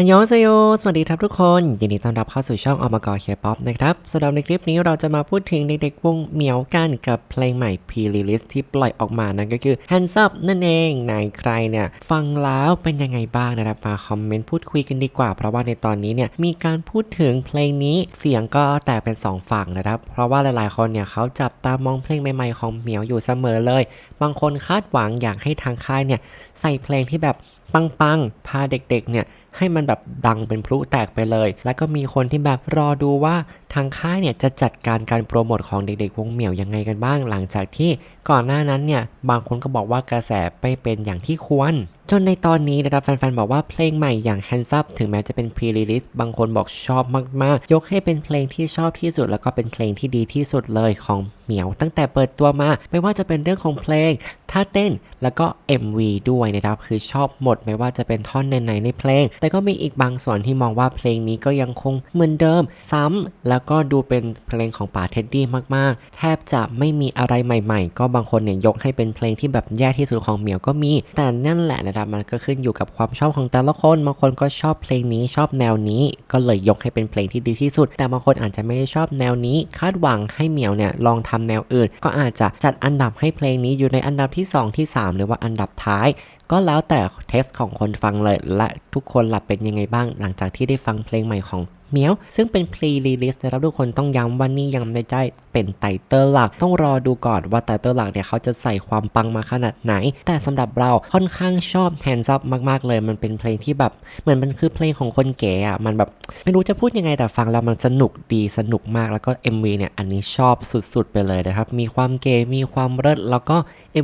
อันยองเซโยสวัสดีครับทุกคน ยินดีต้อนรับเข้าสู่ช่องอมกอเคป๊อปนะครับสำหรับในคลิปนี้เราจะมาพูดถึงเด็กๆวงเหมียวกันกับเพลงใหม่ p r e l i s t ที่ปล่อยออกมานั่นก็คือ Hands Up นั่นเองนายใครเนี่ย ฟังแล้วเป็นยังไงบ้างนะครับ มาคอมเมนต์พูดคุยกันดีกว่า เพราะว่าในตอนนี้เนี่ยมีการพูดถึงเพลงนี้เสียงก็แตกเป็นสองฝั่งนะครับ เพราะว่าหลายๆคนเนี่ยเขาจับตามองเพลงใหม่ๆของเหมียวอยู่เสมอเลย บางคนคาดหวังอยากให้ทางค่ายเนี่ยใส่เพลงที่แบบปังๆพาเด็กๆเนี่ยให้มันแบบดังเป็นพลุแตกไปเลย แล้วก็มีคนที่แบบรอดูว่าทางค่ายเนี่ยจะจัดการการโปรโมทของเด็กๆวงเหมียวยังไงกันบ้าง หลังจากที่ก่อนหน้านั้นเนี่ยบางคนก็บอกว่ากระแสไม่เป็นอย่างที่ควร จนในตอนนี้นะครับแฟนๆ บอกว่าเพลงใหม่อย่าง Hands Up ถึงแม้จะเป็น pre-release บางคนบอกชอบมากๆ ยกให้เป็นเพลงที่ชอบที่สุด แล้วก็เป็นเพลงที่ดีที่สุดเลยของเหมียว ตั้งแต่เปิดตัวมา ไม่ว่าจะเป็นเรื่องของเพลงท่าเต้นแล้วก็ MV ด้วยนะครับ คือชอบหมดไม่ว่าจะเป็นท่อนไหนในเพลง แต่ก็มีอีกบางส่วนที่มองว่าเพลงนี้ก็ยังคงเหมือนเดิม ซ้ำแล้วก็ดูเป็นเพลงของป่าเท็ดดี้มากๆ แทบจะไม่มีอะไรใหม่ ๆ ก็บางคนเนี่ยยกให้เป็นเพลงที่แบบแย่ที่สุดของเหมียวก็มี แต่นั่นแหละนะครับมันก็ขึ้นอยู่กับความชอบของแต่ละคนบางคนก็ชอบเพลงนี้ชอบแนวนี้ก็เลยยกให้เป็นเพลงที่ดีที่สุด แต่บางคนอาจจะไม่ได้ชอบแนวนี้ คาดหวังให้เหมียวเนี่ยลองทำแนวอื่น ก็อาจจะจัดอันดับให้เพลงนี้อยู่ในอันดับที่ 2 ที่ 3 หรือว่าอันดับท้ายก็แล้วแต่เทสของคนฟังเลยและทุกคนหลับเป็นยังไงบ้าง หลังจากที่ได้ฟังเพลงใหม่ของ เมียว ซึ่งเป็น pre release นะครับทุกคนต้องย้ำว่านี่ยังไม่ได้เป็นไตเติลหลัก ต้องรอดูก่อนว่าไตเติลหลักเนี่ยเขาจะใส่ความปังมาขนาดไหน แต่สำหรับเราค่อนข้างชอบ Hands Up มากๆเลย มันเป็นเพลงที่แบบเหมือนมันคือเพลงของคนเก๋อะมันแบบไม่รู้จะพูดยังไงแต่ฟังแล้วมันสนุกดีสนุกมากแล้วก็ MV เนี่ยอันนี้ชอบสุดๆ ไปเลยนะครับมีความเก๋มีความเลิศแล้วก็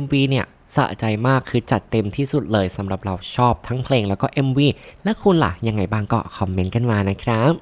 MV เนี่ยสะใจมากคือจัดเต็มที่สุดเลยสำหรับเราชอบทั้งเพลงแล้วก็ MV และคุณล่ะยังไงบ้างก็คอมเมนต์กันมานะครับ